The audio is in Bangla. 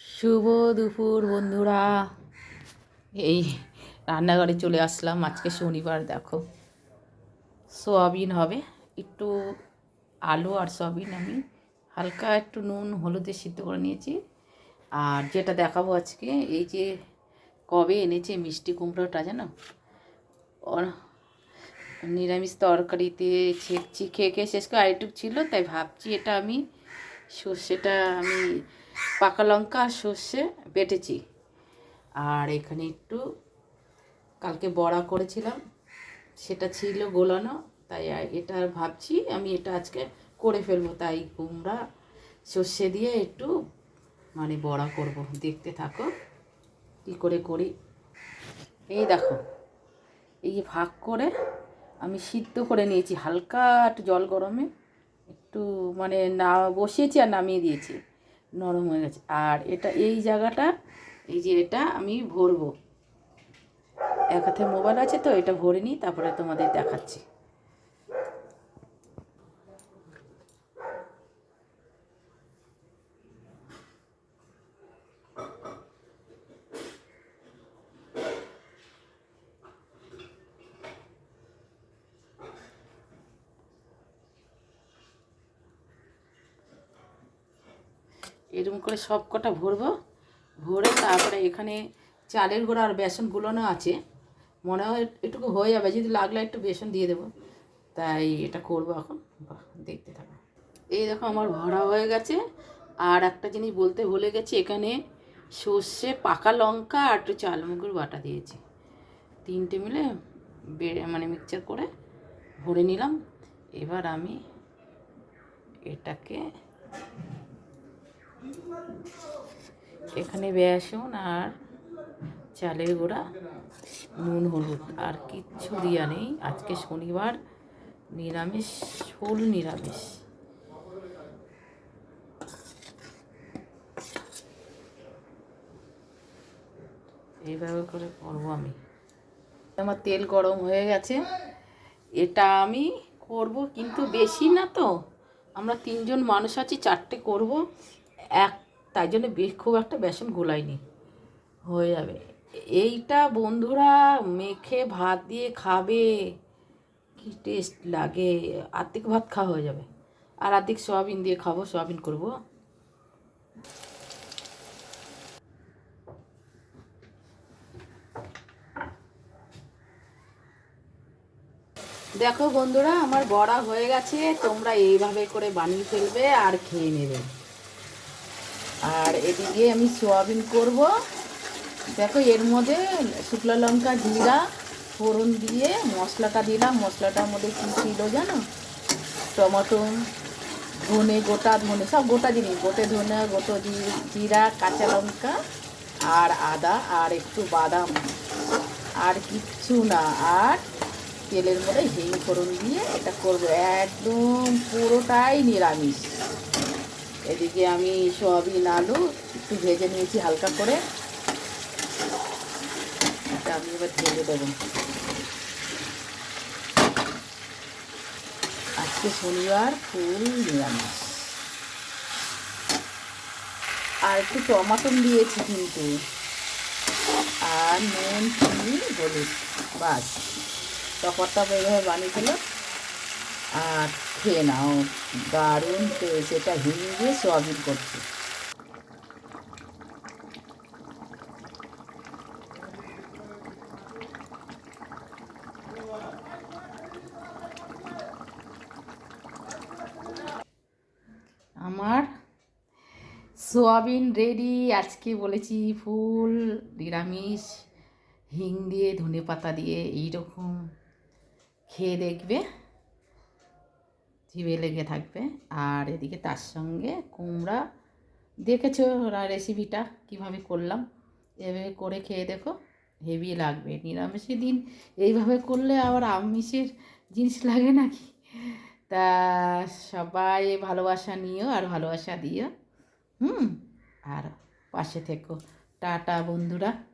শুভ দুপুর, বন্ধুরা। এই রান্নাঘরে চলে আসলাম। আজকে শনিবার, দেখো। সোয়াবিন হবে। একটু আলু আর সোয়াবিন আমি হালকা একটু নুন, হলুদে সিদ্ধ করে নিয়েছি। আর যেটা দেখাবো আজকে, এই যে কবে এনেছে মিষ্টি কুমড়োটা, জানো? নিরামিষ তরকারিতে ছেঁকছি খেয়ে খেয়ে শেষ করে আরেকটু ছিল, তাই ভাবছি এটা আমি সর্ষেটা আমি পাকা লঙ্কা আর সর্ষে বেটেছি। আর এখানে একটু কালকে বড়া করেছিলাম, সেটা ছিল গোলানো, তাই এটা ভাবছি আমি এটা আজকে করে ফেলব, তাই কুমড়া, সর্ষে দিয়ে একটু মানে বড়া করব, দেখতে থাকো কী করে করি। এই দেখো, এই যে ভাগ করে আমি সিদ্ধ করে নিয়েছি, হালকা একটু জল গরমে, একটু মানে না, বসিয়েছি আর নামিয়ে দিয়েছি। নরম হয়ে গেছে। আর এটা, এই জায়গাটা, এই যে এটা আমি ভরবো। এক হাতে মোবাইল আছে তো, এটা ভরে নিই, তারপরে তোমাদের দেখাচ্ছি। এরকম করে সব কটা ভরবো। ভরে তারপরে এখানে চালের গুঁড়ো আর বেসন গুলোনো আছে। মনে হয় এটুকু হয়ে যাবে, যদি লাগলে একটু বেসন দিয়ে দেবো। তাই এটা করব এখন। দেখতে থাকো। এই দেখো আমার ভরা হয়ে গেছে। আর একটা জিনিস বলতে ভুলে গেছি, এখানে সর্ষে, পাকা লঙ্কা আর একটু চাল মুগুর বাটা দিয়েছি। তিনটে মিলে বে- মানে মিক্সচার করে ভরে নিলাম। এবার আমি এটাকে এখানে বেসন আর চালের গুঁড়া, নুন, হলুদ। আর কিচ্ছু দিয়া নেই। আজকে শনিবার, নিরামিষ, ফুল নিরামিষ। এইভাবে করে করব আমি। আমার তেল গরম হয়ে গেছে। এটা আমি করব, কিন্তু বেশি না তো। আমরা তিনজন মানুষ আছি, চারটে করব। এক তাই জন্য বেশ খুব একটা বেসন গোলাইনি হয়ে যাবে। এইটা বন্ধুরা মেখে ভাত দিয়ে খাবে। কি টেস্ট লাগে। আর্ধেক ভাত খাওয়া হয়ে যাবে। আর আর্ধেক সয়াবিন দিয়ে খাব, সয়াবিন করব। দেখো বন্ধুরা, আমার বড়া হয়ে গেছে। তোমরা এইভাবে করে বানিয়ে ফেলবে আর খেয়ে নেবে। আর এদিকে আমি সোয়াবিন করব। দেখো এর মধ্যে শুকনো লঙ্কা, জিরা, ফোড়ন দিয়ে মশলাটা দিলাম। মশলাটার মধ্যে কী ছিল জানো? টমেটো, ধনে গোটা, ধনে সব গোটা জিনিস। গোটে ধনে, গোটো জিরা, কাঁচা লঙ্কা আর আদা আর একটু বাদাম। আর কিচ্ছু না। আর তেলের মধ্যে হিং ফোড়ন দিয়ে এটা করব। একদম পুরোটাই নিরামিষ। এদিকে আমি সয়াবিন, আলু একটু ভেজে নিয়েছি হালকা করে। আমি এবার ঢেলে দেবো। আজকে শনিবার, ফুল নিরামিষ। আর একটু টমাটম দিয়েছি কিন্তু। আর নুন, চিনি, হলুদ বাস টপারটা এইভাবে বানিয়ে দিল আর খেয়ে নাও। দারুণ টেস্ট এটা হিং দিয়ে সোয়াবিন করছে। আমার সোয়াবিন রেডি আজকে বলেছি ফুল, নিরামিষ, হিং দিয়ে ধনে পাতা দিয়ে এইরকম খেয়ে দেখবে। জিভে লেগে থাকবে। আর এদিকে তার সঙ্গে কুমড়া, দেখেছ রা- রেসিপিটা কীভাবে করলাম? এভাবে করে খেয়ে দেখো, হেভি লাগবে। নিরামিষের দিন এইভাবে করলে আবার আমিষের জিনিস লাগে নাকি? তা সবাই ভালোবাসা নিও আর ভালোবাসা দিও। হুম? আর পাশে থেকো। টাটা, বন্ধুরা।